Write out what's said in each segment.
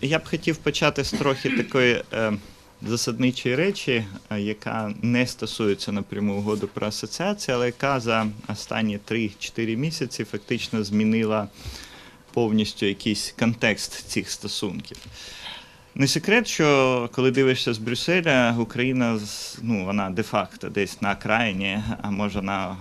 Я б хотів почати з трохи такої е, засадничої речі, е, яка не стосується напряму угоди про асоціацію, але яка за останні 3-4 місяці фактично змінила повністю якийсь контекст цих стосунків. Не секрет, що коли дивишся з Брюсселя, Україна ну, вона де-факто десь на окраїні, а може на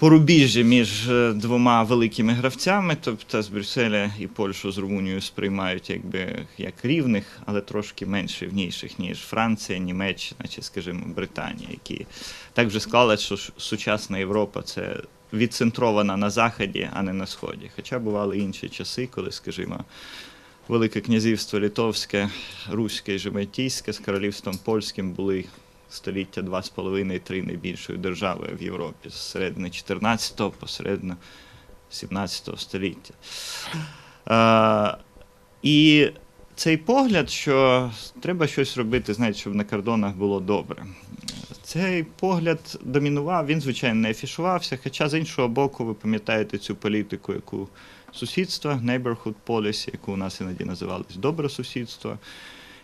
порубіжжі між е, двома великими гравцями, тобто з Брюсселя і Польщу з Румунією сприймають якби як рівних, але трошки менш рівніших, ніж Франція, Німеччина чи, скажімо, Британія, які так вже склалось, що сучасна Європа це відцентрована на заході, а не на сході. Хоча бували інші часи, коли, скажімо, Велике князівство Литовське, Руське і Жемайтійське з королівством польським були століття два з половиною три найбільшою державою в Європі з середини 14-го по середину 17 століття. Е, і цей погляд, що треба щось робити, знаєте, щоб на кордонах було добре. Цей погляд домінував, він, звичайно, не афішувався, хоча з іншого боку, ви пам'ятаєте цю політику, яку сусідства, neighborhood policy, яку у нас іноді називалось добре сусідство,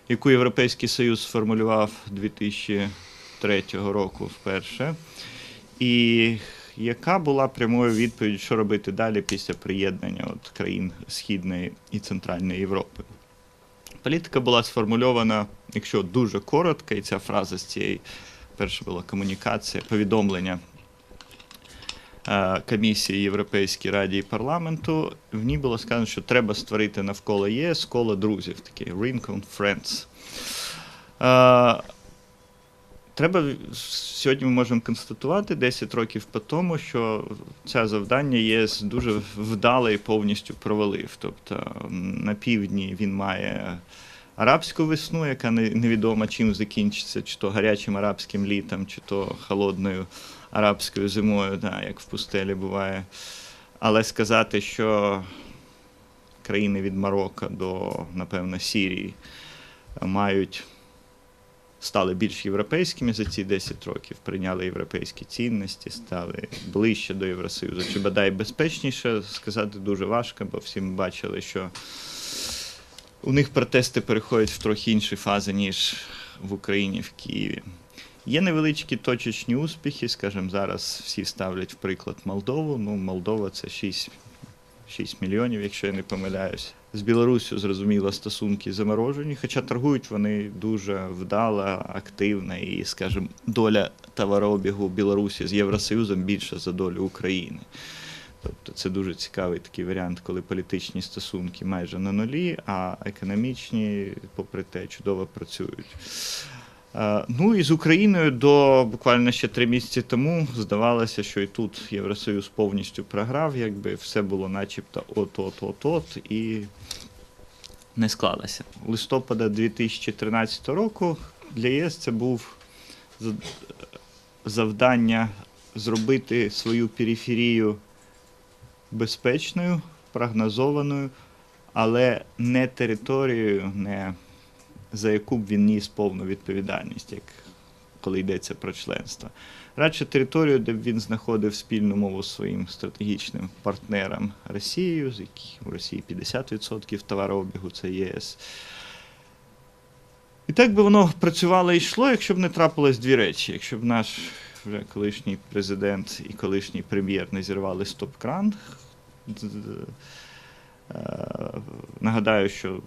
яку Європейський Союз сформулював 2003 року вперше, і яка була прямою відповіддю, що робити далі після приєднання от країн Східної і Центральної Європи. Політика була сформульована, якщо дуже коротко, і ця фраза з цієї перша була комунікація, повідомлення комісії Європейській Раді і парламенту. В ній було сказано, що треба створити навколо ЄС коло друзів, такий Rincon Friends. Е, Треба сьогодні ми можемо констатувати 10 років по тому, що це завдання ЄС дуже вдало і повністю провалив. Тобто на півдні він має арабську весну, яка не- невідомо чим закінчиться, чи то гарячим арабським літом, чи то холодною арабською зимою, да, як в пустелі буває. Але сказати, що країни від Марокко до, напевно, Сірії мають стали більш європейськими за ці 10 років, прийняли європейські цінності, стали ближче до Євросоюзу. Чи бодай безпечніше сказати дуже важко, бо всі ми бачили, що у них протести переходять в трохи інші фази, ніж в Україні, в Києві. Є невеличкі точечні успіхи, скажімо, зараз всі ставлять в приклад Молдову. Ну, Молдова це 6, 6 мільйонів, якщо я не помиляюсь. З Білоруссю, зрозуміло, стосунки заморожені, хоча торгують вони дуже вдало, активно, і, скажімо, доля товарообігу Білорусі з Євросоюзом більша за долю України. Тобто це дуже цікавий такий варіант, коли політичні стосунки майже на нулі, а економічні, попри те, чудово працюють. Е, Ну і з Україною до буквально ще три місяці тому здавалося, що і тут Євросоюз повністю програв, якби все було начебто от-от-от-от, і не склалося. Листопада 2013 року для ЄС це був за- завдання зробити свою периферію безпечною, прогнозованою, але не територією, не за яку б він ніс повну відповідальність, як коли йдеться про членство. Радше територію, де б він знаходив спільну мову з своїм стратегічним партнером Росією, з яких у Росії 50% товарообігу це ЄС. І так би воно працювало і йшло, якщо б не трапилось дві речі. Якщо б наш вже колишній президент і колишній прем'єр не зірвали стоп-кран. Е, Нагадаю, що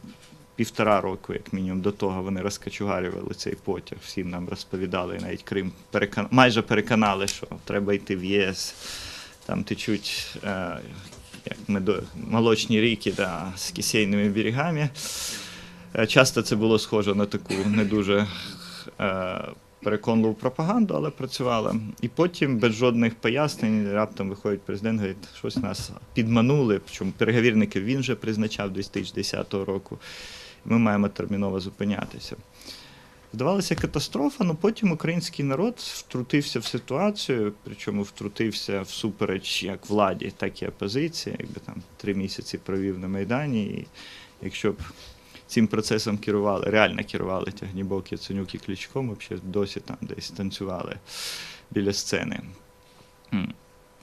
півтора року, як мінімум, до того вони розкачугарювали цей потяг, всім нам розповідали, навіть Крим перекон... майже переконали, що треба йти в ЄС. Там течуть е, як медо... молочні ріки да, з кисейними берегами. Е, Часто це було схоже на таку не дуже е, переконливу пропаганду, але працювала. І потім без жодних пояснень раптом виходить президент, говорить, щось нас підманули. Причому переговірників він вже призначав 2010 року. Ми маємо терміново зупинятися. Здавалося катастрофа, але потім український народ втрутився в ситуацію, причому втрутився всупереч як владі, так і опозиції, якби там три місяці провів на Майдані. І якщо б цим процесом керували, реально керували Тягнібок, Яценюк і Кличко, ми досі там десь танцювали біля сцени.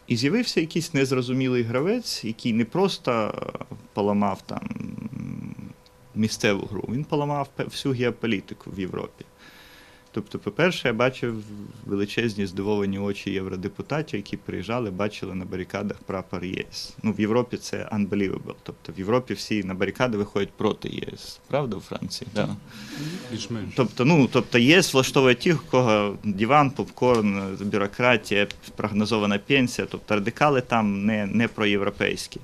І з'явився якийсь незрозумілий гравець, який не просто поламав там місцеву гру, він поламав всю геополітику в Європі. Тобто, по-перше, я бачив величезні здивовані очі євродепутатів, які приїжджали, бачили на барикадах прапор ЄС. Ну, в Європі це unbelievable. Тобто в Європі всі на барикади виходять проти єС. Правда, у Франції? Да. Більш-менш. Тобто, ну, тобто ЄС влаштовує тих, у кого диван, попкорн, бюрократія, прогнозована пенсія. Тобто радикали там не, не проєвропейські.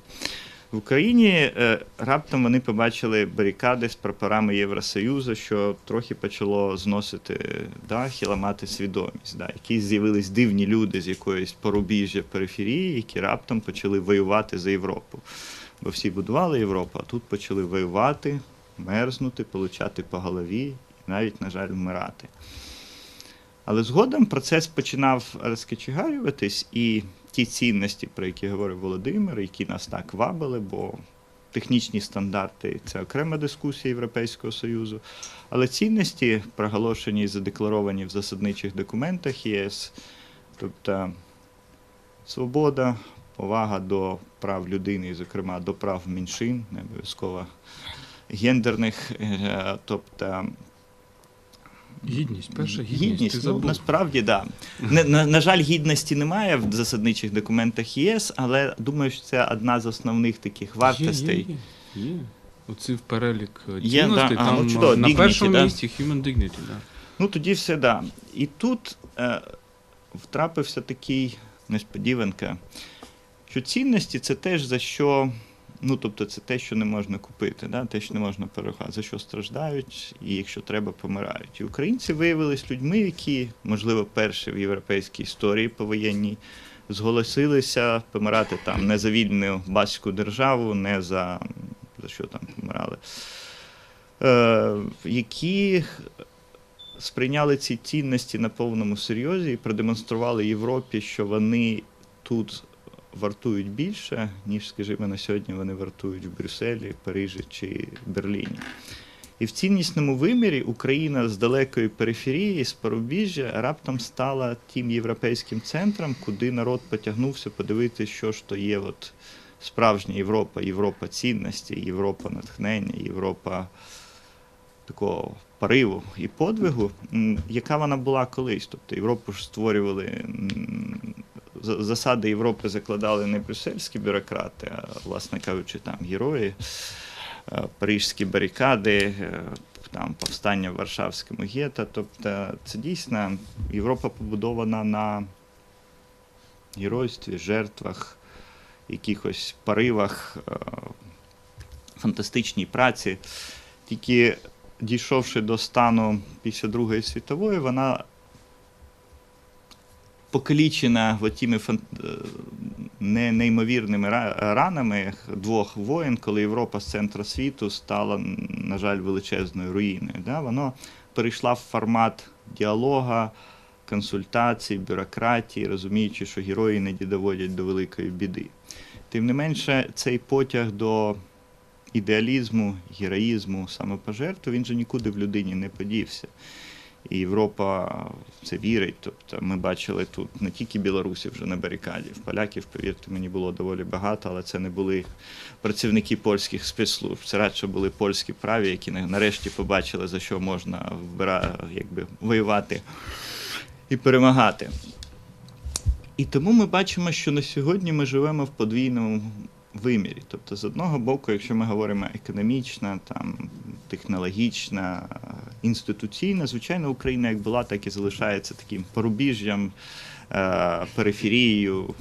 В Україні е, раптом вони побачили барикади з прапорами Євросоюзу, що трохи почало зносити дах і ламати свідомість. Да. Якісь з'явились дивні люди з якоїсь порубіжжя периферії, які раптом почали воювати за Європу. Бо всі будували Європу, а тут почали воювати, мерзнути, получати по голові і навіть, на жаль, вмирати. Але згодом процес починав розкочегарюватись, і ті цінності, про які говорив Володимир, які нас так вабили, бо технічні стандарти це окрема дискусія Європейського Союзу. Але цінності, проголошені і задекларовані в засадничих документах ЄС, тобто свобода, повага до прав людини, і, зокрема до прав меншин, не обов'язково гендерних, е, тобто Гідність, перша гідність. Гідність, ти ну, забув. насправді, так. Да. На, на жаль, гідності немає в засадничих документах ЄС, але думаю, що це одна з основних таких вартостей. Є, є, є. Оці в перелік е, Є, да. А, там ну, чудово, е, на dignity, першому да. місці human dignity, да. Ну тоді все да. І тут е, втрапився такий несподіванка, що цінності це теж за що. Ну, тобто, це те, що не можна купити, да? те, що не можна переховати, за що страждають, і якщо треба, помирають. І українці виявились людьми, які, можливо, перші в європейській історії повоєнній зголосилися помирати там не за вільну баську державу, не за, за що там помирали, е, які сприйняли ці цінності на повному серйозі і продемонстрували Європі, що вони тут вартують більше, ніж, скажімо, на сьогодні вони вартують в Брюсселі, Парижі чи Берліні. І в ціннісному вимірі Україна з далекої периферії, з порубіжжя, раптом стала тим європейським центром, куди народ потягнувся подивитися, що ж то є от справжня Європа, Європа цінності, Європа натхнення, Європа такого пориву і подвигу, яка вона була колись. Тобто Європу ж створювали. Засади Європи закладали не брюссельські бюрократи, а, власне кажучи, там герої, е, парижські барикади, е, там повстання в Варшавському гетто. Тобто це дійсно Європа побудована на геройстві, жертвах, якихось поривах, е, фантастичній праці. Тільки дійшовши до стану після Другої світової, вона покалічена тими е, не- неймовірними ранами двох воєн, коли Європа з центру світу стала, на жаль, величезною руїною. Да? Воно перейшла в формат діалога, консультацій, бюрократії, розуміючи, що герої іноді доводять до великої біди. Тим не менше, цей потяг до ідеалізму, героїзму, самопожертву, він же нікуди в людині не подівся. І Європа в це вірить. Тобто ми бачили тут не тільки білорусів вже на барикаді, поляків, повірте, мені було доволі багато, але це не були працівники польських спецслужб. Це радше були польські праві, які нарешті побачили, за що можна якби, воювати і перемагати. І тому ми бачимо, що на сьогодні ми живемо в подвійному вимірі. Тобто, з одного боку, якщо ми говоримо економічна, там, технологічна, інституційна, звичайно, Україна як була, так і залишається таким порубіжжям, е, периферією,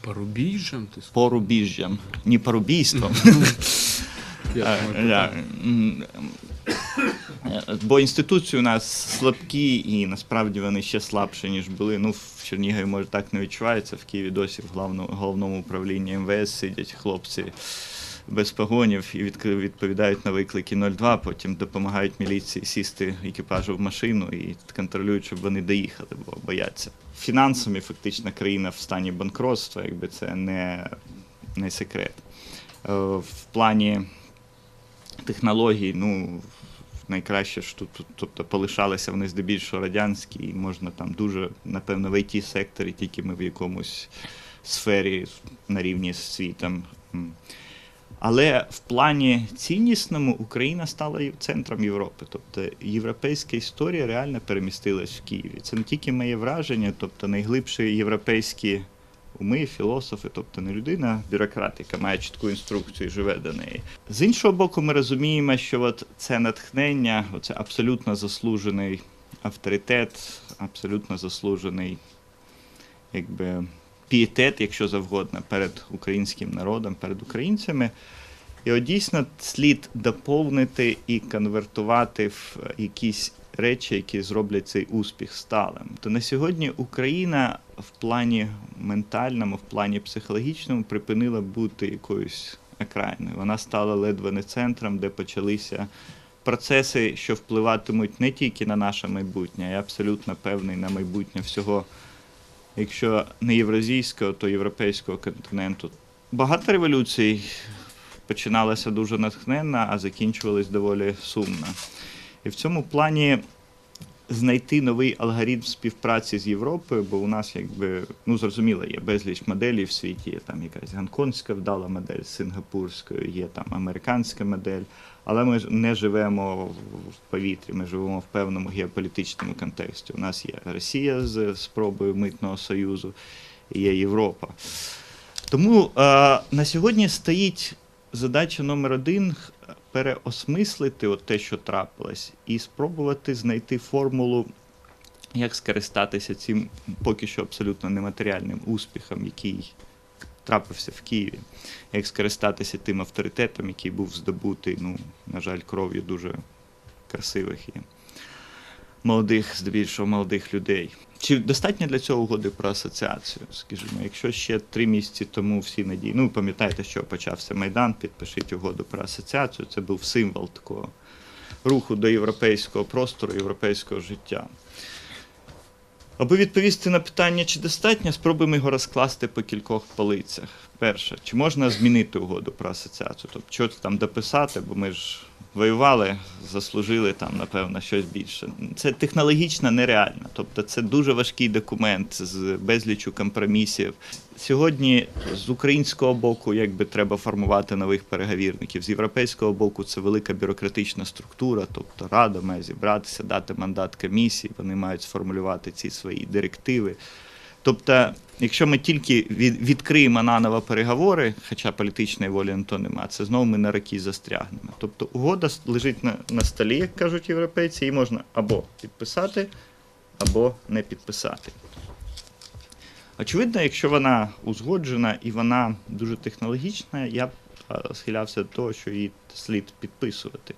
Порубіжжям, ти сказав? порубіжжям, не порубійством. Е, Бо інституції у нас слабкі, і насправді вони ще слабші, ніж були. Ну, в Чернігові, може, так не відчувається. В Києві досі в головному управлінні МВС сидять хлопці без погонів і відповідають на виклики 02, потім допомагають міліції сісти екіпажу в машину і контролюють, щоб вони доїхали, бо бояться. Фінансами фактично країна в стані банкротства, якби це не, не секрет. Е, В плані технологій, ну, найкраще тут, тут- тобто полишалися вони здебільшого радянські, і можна там дуже, напевно, в it секторі, тільки ми в якомусь сфері на рівні з світом. Але в плані ціннісному Україна стала центром Європи. Тобто європейська історія реально перемістилась в Києві. Це не тільки моє враження, тобто найглибші європейські уми, філософи, тобто не людина, бюрократ, яка має чітку інструкцію і живе до неї. З іншого боку, ми розуміємо, що от це натхнення, це абсолютно заслужений авторитет, абсолютно заслужений якби, пієтет, якщо завгодно, перед українським народом, перед українцями. От дійсно слід доповнити і конвертувати в якісь речі, які зроблять цей успіх сталим. То на сьогодні Україна в плані ментальному, в плані психологічному припинила бути якоюсь окраїною. Вона стала ледве не центром, де почалися процеси, що впливатимуть не тільки на наше майбутнє, я абсолютно певний на майбутнє всього, якщо не євразійського, то європейського континенту. Багато революцій починалися дуже натхненно, а закінчувались доволі сумно. І в цьому плані знайти новий алгоритм співпраці з Європою, бо у нас якби ну зрозуміло, є безліч моделей в світі. Є там якась гонконгська вдала модель сингапурською, є там американська модель. Але ми ж не живемо в повітрі, ми живемо в певному геополітичному контексті. У нас є Росія з спробою митного союзу, є Європа. Тому е, на сьогодні стоїть задача номер один переосмислити от те, що трапилось, і спробувати знайти формулу, як скористатися цим поки що абсолютно нематеріальним успіхом, який трапився в Києві, як скористатися тим авторитетом, який був здобутий, ну, на жаль, кров'ю дуже красивих і молодих, здебільшого молодих людей. Чи достатньо для цього угоди про асоціацію? Скажімо, якщо ще три місяці тому всі надії, ну пам'ятаєте, що почався Майдан, підпишіть угоду про асоціацію. Це був символ такого руху до європейського простору, європейського життя. Аби відповісти на питання, чи достатньо, спробуємо його розкласти по кількох полицях. Перше, чи можна змінити угоду про асоціацію? Тобто, що там дописати, бо ми ж воювали, заслужили там, напевно, щось більше. Це технологічно нереально. Тобто, це дуже важкий документ з безлічу компромісів. Сьогодні з українського боку, якби треба формувати нових переговірників, з європейського боку це велика бюрократична структура, тобто рада має зібратися, дати мандат комісії, вони мають сформулювати ці свої директиви. Тобто, якщо ми тільки від, відкриємо наново переговори, хоча політичної волі на то нема, це знову ми на роки застрягнемо. Тобто угода лежить на, на столі, як кажуть європейці, її можна або підписати, або не підписати. Очевидно, якщо вона узгоджена і вона дуже технологічна, я б схилявся до того, що її слід підписувати.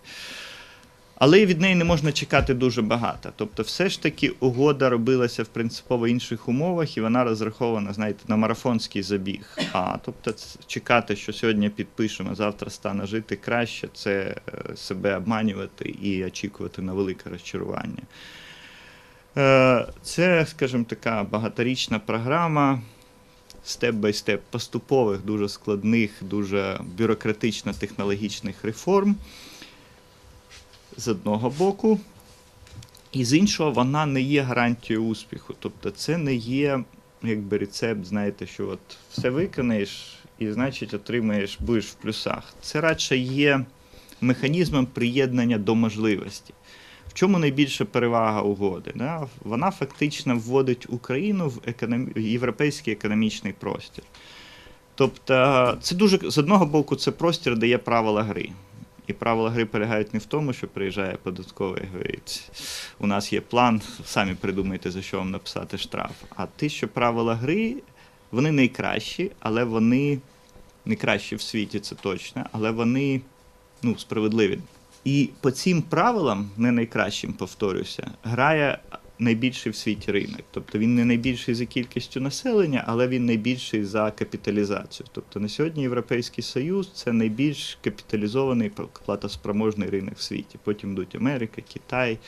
Але від неї не можна чекати дуже багато. Тобто, все ж таки угода робилася в принципово інших умовах, і вона розрахована, знаєте, на марафонський забіг. А тобто, чекати, що сьогодні підпишемо, завтра стане жити краще, це е, себе обманювати і очікувати на велике розчарування. Е, Це, скажімо, така багаторічна програма. Степ-бай-степ поступових, дуже складних, дуже бюрократично-технологічних реформ з одного боку, і з іншого, вона не є гарантією успіху. Тобто, це не є якби рецепт, знаєте, що от все виконаєш і, значить, отримаєш, будеш в плюсах. Це радше є механізмом приєднання до можливості. В чому найбільша перевага угоди? Вона фактично вводить Україну в економ... європейський економічний простір. Тобто, це дуже з одного боку, це простір, де є правила гри. І правила гри полягають не в тому, що приїжджає податковий і говорить, у нас є план, самі придумайте, за що вам написати штраф. А те, що правила гри, вони найкращі, але вони не кращі в світі, це точно, але вони ну, справедливі. І по цим правилам, не найкращим, повторюся, грає найбільший в світі ринок. Тобто він не найбільший за кількістю населення, але він найбільший за капіталізацію. Тобто на сьогодні Європейський Союз це найбільш капіталізований платоспроможний ринок в світі. Потім йдуть Америка, Китай.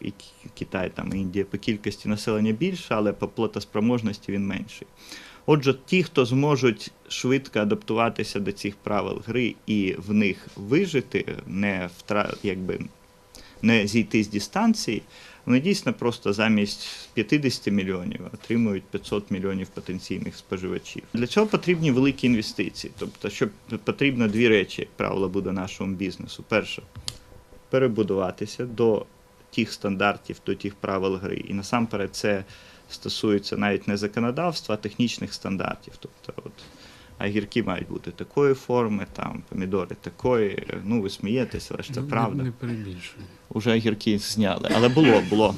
І Китай там Індія по кількості населення більше, але по платоспроможності він менший. Отже, ті, хто зможуть швидко адаптуватися до цих правил гри і в них вижити, не втра... якби не зійти з дистанції, Вони дійсно просто замість 50 мільйонів отримують 500 мільйонів потенційних споживачів. Для цього потрібні великі інвестиції. Тобто, що потрібно дві речі, як правило, буде нашому бізнесу. Перше перебудуватися до тих стандартів, до тих правил гри. І насамперед це стосується навіть не законодавства, а технічних стандартів. Тобто, от, огірки мають бути такої форми, там помідори такої. Ну, ви смієтеся, але ж це Не- правда. Не перебільшуй. Уже огірки зняли, але було, було.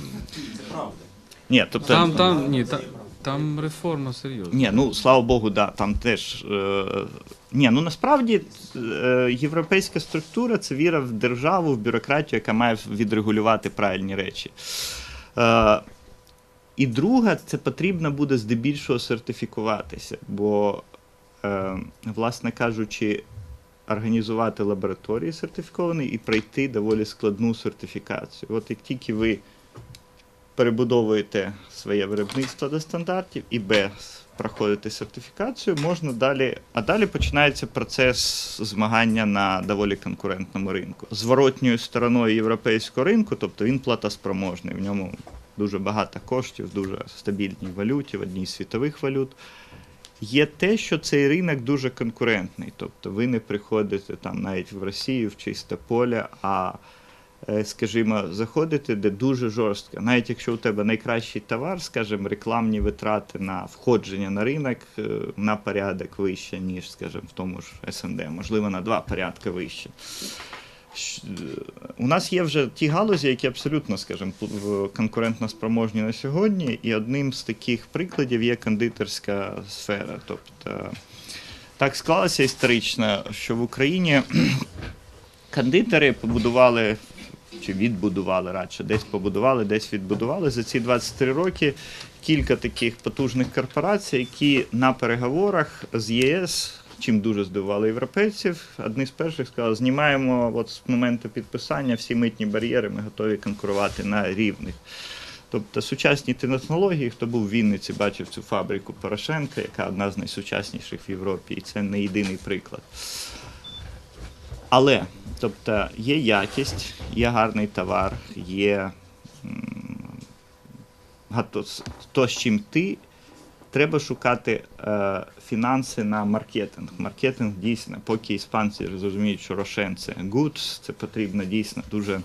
Ні, тобто, Там, там, ні, та, там реформа серйозна. ні, ну слава Богу, да, там теж. Е, ні, ну насправді е, європейська структура це віра в державу, в бюрократію, яка має відрегулювати правильні речі. Е, і друга, це потрібно буде здебільшого сертифікуватися, бо, власне кажучи, організувати лабораторії сертифіковані і пройти доволі складну сертифікацію. От як тільки ви перебудовуєте своє виробництво до стандартів і Б проходите сертифікацію, можна далі. А далі починається процес змагання на доволі конкурентному ринку. Зворотньою стороною європейського ринку, тобто він платоспроможний, в ньому дуже багато коштів, дуже стабільній валюті, в одній з світових валют. Є те, що цей ринок дуже конкурентний. Тобто ви не приходите там навіть в Росію, в чисте поле, а е, скажімо, заходите, де дуже жорстко. Навіть якщо у тебе найкращий товар, скажімо, рекламні витрати на входження на ринок е, на порядок вище, ніж, скажімо, в тому ж СНД, можливо, на два порядки вище. У нас є вже ті галузі, які абсолютно, скажімо, конкурентно спроможні на сьогодні, і одним з таких прикладів є кондитерська сфера. Тобто так склалося історично, що в Україні кондитери побудували чи відбудували радше, десь побудували, десь відбудували за ці 23 роки кілька таких потужних корпорацій, які на переговорах з ЄС, чим дуже здивували європейців, одні з перших сказали, знімаємо от з моменту підписання всі митні бар'єри, ми готові конкурувати на рівних. Тобто сучасні технології, хто був в Вінниці, бачив цю фабрику Порошенка, яка одна з найсучасніших в Європі, і це не єдиний приклад. Але тобто є якість, є гарний товар, є то, з чим ти. Треба шукати е, фінанси на маркетинг. Маркетинг дійсно, поки іспанці зрозуміють, що Рошен це goods, це потрібно дійсно дуже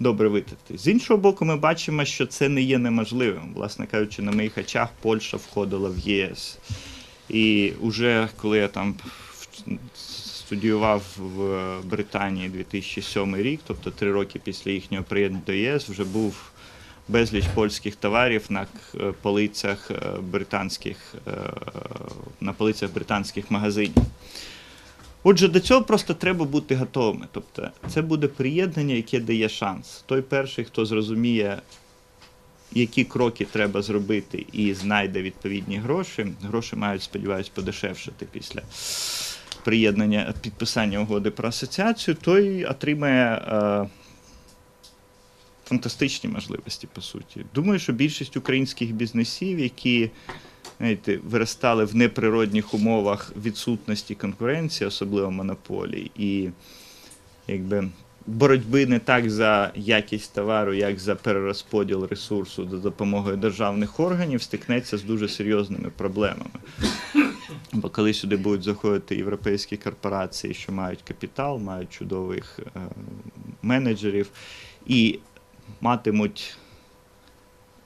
добре витрати. З іншого боку, ми бачимо, що це не є неможливим. Власне кажучи, на моїх очах Польща входила в ЄС. І вже коли я там студіював в Британії 2007 рік, тобто три роки після їхнього приєднання до ЄС, вже був безліч польських товарів на полицях е, британських, е, на полицях британських магазинів. Отже, до цього просто треба бути готовими. Тобто, це буде приєднання, яке дає шанс. Той перший, хто зрозуміє, які кроки треба зробити і знайде відповідні гроші. Гроші мають, сподіваюся, подешевшити після приєднання підписання угоди про асоціацію, той отримає е, фантастичні можливості, по суті. Думаю, що більшість українських бізнесів, які знаєте, виростали в неприродних умовах відсутності конкуренції, особливо монополій, і якби. Боротьби не так за якість товару, як за перерозподіл ресурсу за допомогою державних органів, стикнеться з дуже серйозними проблемами. Бо коли сюди будуть заходити європейські корпорації, що мають капітал, мають чудових е, менеджерів і матимуть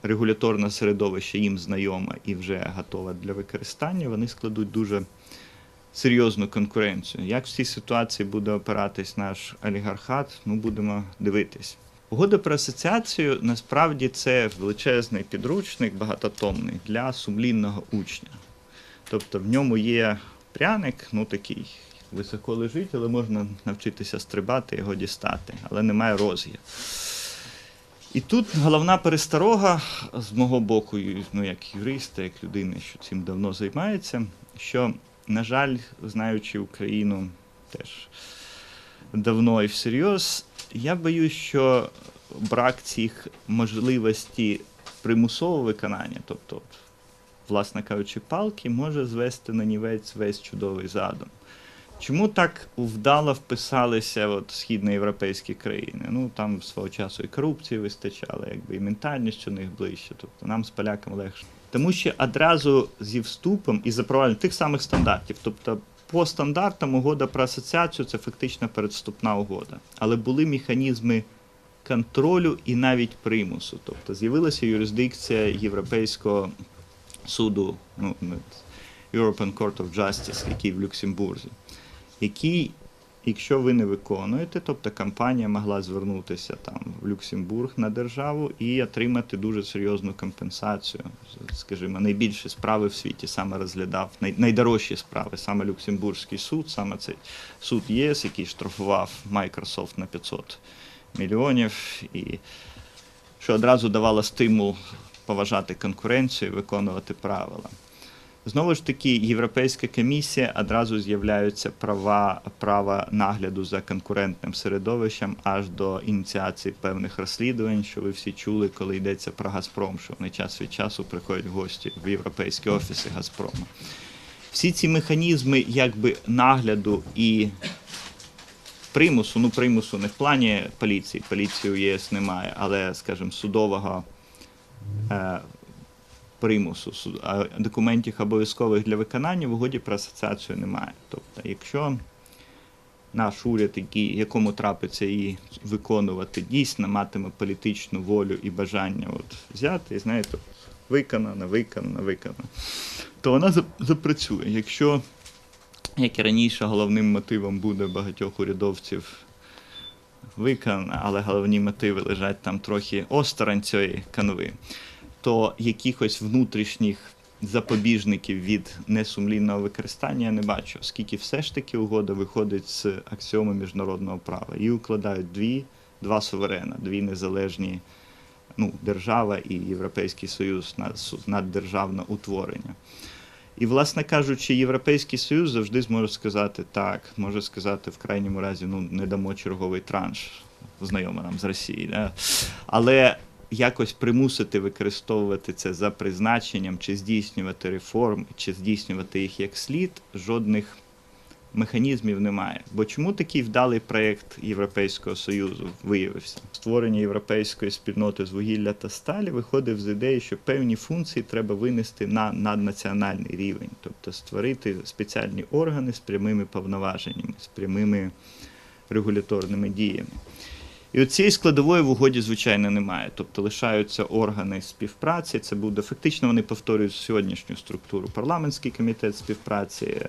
регуляторне середовище їм знайоме і вже готове для використання, вони складуть дуже серйозну конкуренцію. Як в цій ситуації буде опиратись наш олігархат, ну будемо дивитись. Угода про асоціацію насправді це величезний підручник, багатотомний для сумлінного учня. Тобто в ньому є пряник, ну такий високо лежить, але можна навчитися стрибати, його дістати, але немає роз'я. І тут головна пересторога з мого боку, ну як юриста, як людини, що цим давно займається, що, на жаль, знаючи Україну теж давно і всерйоз, я боюсь, що брак цих можливостей примусового виконання, тобто, власне кажучи, палки, може звести на нівець весь чудовий задум. Чому так вдало вписалися от східноєвропейські країни? Ну там свого часу і корупції вистачало, якби і ментальність у них ближче. Тобто нам з поляками легше. Тому що одразу зі вступом і запровадженням тих самих стандартів. Тобто, по стандартам угода про асоціацію це фактично передступна угода. Але були механізми контролю і навіть примусу. Тобто з'явилася юрисдикція Європейського суду, ну, European Court of Justice, який в Люксембурзі, який, якщо ви не виконуєте, тобто компанія могла звернутися там в Люксембург на державу і отримати дуже серйозну компенсацію. Скажімо, найбільші справи в світі саме розглядав най, найдорожчі справи, саме Люксембурзький суд, саме цей суд ЄС, який штрафував Microsoft на 500 мільйонів, і що одразу давало стимул поважати конкуренцію виконувати правила. Знову ж таки, Європейська комісія одразу з'являються права права нагляду за конкурентним середовищем аж до ініціації певних розслідувань, що ви всі чули, коли йдеться про Газпром, що вони час від часу приходять гості в європейські офіси Газпрому. Всі ці механізми якби нагляду і примусу, ну примусу не в плані поліції, поліції у ЄС немає, але, скажімо, судового е, примусу, а документів обов'язкових для виконання в угоді про асоціацію немає. Тобто, якщо наш уряд, який, якому трапиться її виконувати, дійсно матиме політичну волю і бажання от, взяти, і знаєте, виконано, виконано, виконано, то вона запрацює. Якщо як і раніше, головним мотивом буде багатьох урядовців виконано, але головні мотиви лежать там трохи осторонь цієї канви, то якихось внутрішніх запобіжників від несумлінного використання я не бачу, оскільки все ж таки угода виходить з аксіоми міжнародного права і укладають дві, два суверена, дві незалежні ну, держава і Європейський Союз над- наддержавне утворення. І, власне кажучи, Європейський Союз завжди зможе сказати так, може сказати в крайньому разі, ну не дамо черговий транш, знайомо нам з Росії. Да? Але якось примусити використовувати це за призначенням, чи здійснювати реформ, чи здійснювати їх як слід, жодних механізмів немає. Бо чому такий вдалий проєкт Європейського Союзу виявився? Створення європейської спільноти з вугілля та сталі виходив з ідеї, що певні функції треба винести на наднаціональний рівень, тобто створити спеціальні органи з прямими повноваженнями, з прямими регуляторними діями. І от цієї складової в угоді, звичайно, немає. Тобто лишаються органи співпраці. Це буде фактично вони повторюють сьогоднішню структуру. Парламентський комітет співпраці, е,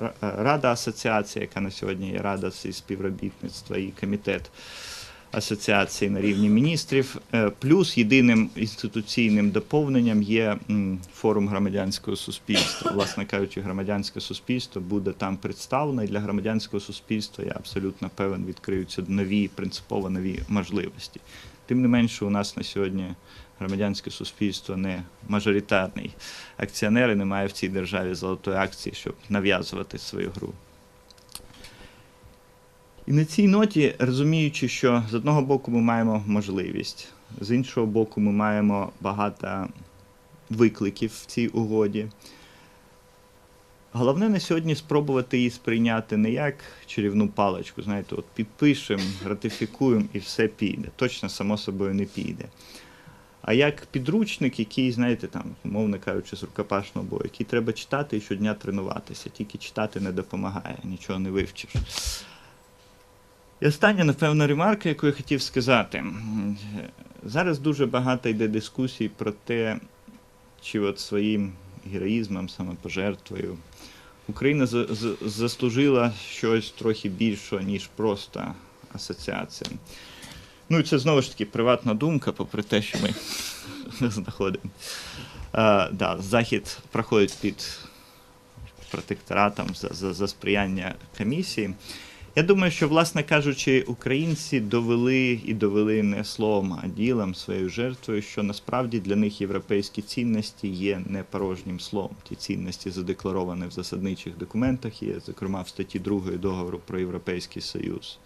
Ра- Рада асоціації, яка на сьогодні є Рада співробітництва, і комітет асоціації на рівні міністрів. Е, Плюс єдиним інституційним доповненням є форум громадянського суспільства. Власне кажучи, громадянське суспільство буде там представлено. І для громадянського суспільства я абсолютно певен відкриються нові, принципово нові можливості. Тим не менше, у нас на сьогодні громадянське суспільство не мажоритарний акціонер і немає в цій державі золотої акції, щоб нав'язувати свою гру. І на цій ноті, розуміючи, що з одного боку ми маємо можливість, з іншого боку, ми маємо багато викликів в цій угоді. Головне на сьогодні спробувати її сприйняти не як чарівну паличку, знаєте, от підпишемо, ратифікуємо і все піде. Точно, само собою, не піде. А як підручник, який, знаєте, там, умовно кажучи, з рукопашного бою, який треба читати і щодня тренуватися. Тільки читати не допомагає, нічого не вивчиш. І остання, напевно, ремарка, яку я хотів сказати. Зараз дуже багато йде дискусій про те, чи от своїм героїзмом, самопожертвою Україна за- за- заслужила щось трохи більше, ніж просто асоціація. Ну і це знову ж таки приватна думка, попри те, що ми знаходимо. Да, Захід проходить під протекторатом за, за, за сприяння комісії. Я думаю, що, власне кажучи, українці довели і довели не словом, а ділом своєю жертвою, що насправді для них європейські цінності є не порожнім словом. Ті цінності задекларовані в засадничих документах, є, зокрема в статті 2 договору про Європейський Союз.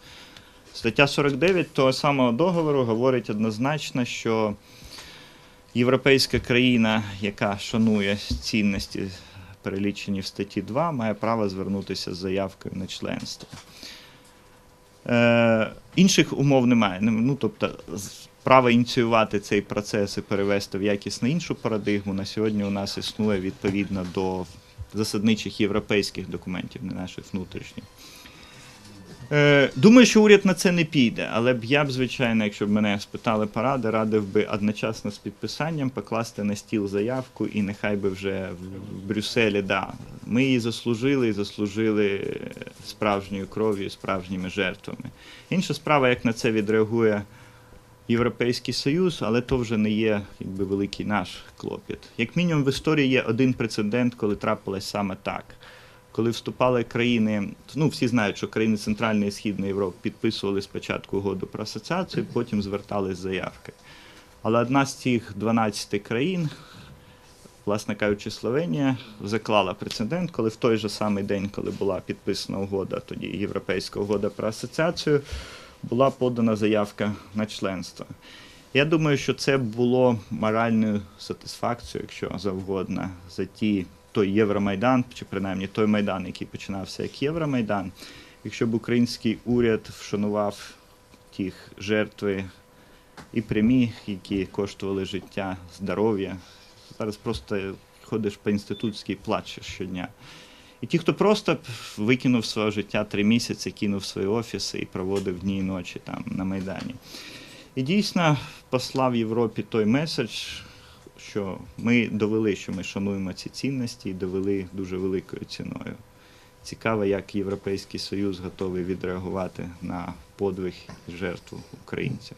Стаття 49 того самого договору говорить однозначно, що європейська країна, яка шанує цінності перелічені в статті 2, має право звернутися з заявкою на членство. Е, інших умов немає. Ну, тобто, право ініціювати цей процес і перевести в якісно іншу парадигму на сьогодні у нас існує відповідно до засадничих європейських документів, не наших внутрішніх. Е, думаю, що уряд на це не піде, але б я б, звичайно, якщо б мене спитали поради, радив би одночасно з підписанням покласти на стіл заявку і нехай би вже в- Брюсселі, да, ми її заслужили і заслужили е, справжньою кров'ю, справжніми жертвами. Інша справа, як на це відреагує Європейський Союз, але то вже не є якби, великий наш клопіт. Як мінімум в історії є один прецедент, коли трапилось саме так. Коли вступали країни, ну всі знають, що країни Центральної і Східної Європи підписували спочатку угоду про асоціацію, потім звертались заявки. Але одна з цих 12 країн, власне кажучи, Словенія, заклала прецедент, коли в той же самий день, коли була підписана угода, тоді Європейська угода про асоціацію, була подана заявка на членство. Я думаю, що це було моральною сатисфакцією, якщо завгодно, за ті той Євромайдан, чи принаймні той майдан, який починався як Євромайдан. Якщо б український уряд вшанував тих жертви і прямі, які коштували життя, здоров'я. Зараз просто ходиш по інститутській плачеш щодня. І ті, хто просто викинув своє життя три місяці, кинув свої офіси і проводив дні і ночі там на Майдані. І дійсно послав Європі той меседж, що ми довели, що ми шануємо ці цінності і довели дуже великою ціною. Цікаво, як Європейський Союз готовий відреагувати на подвиг і жертву українців.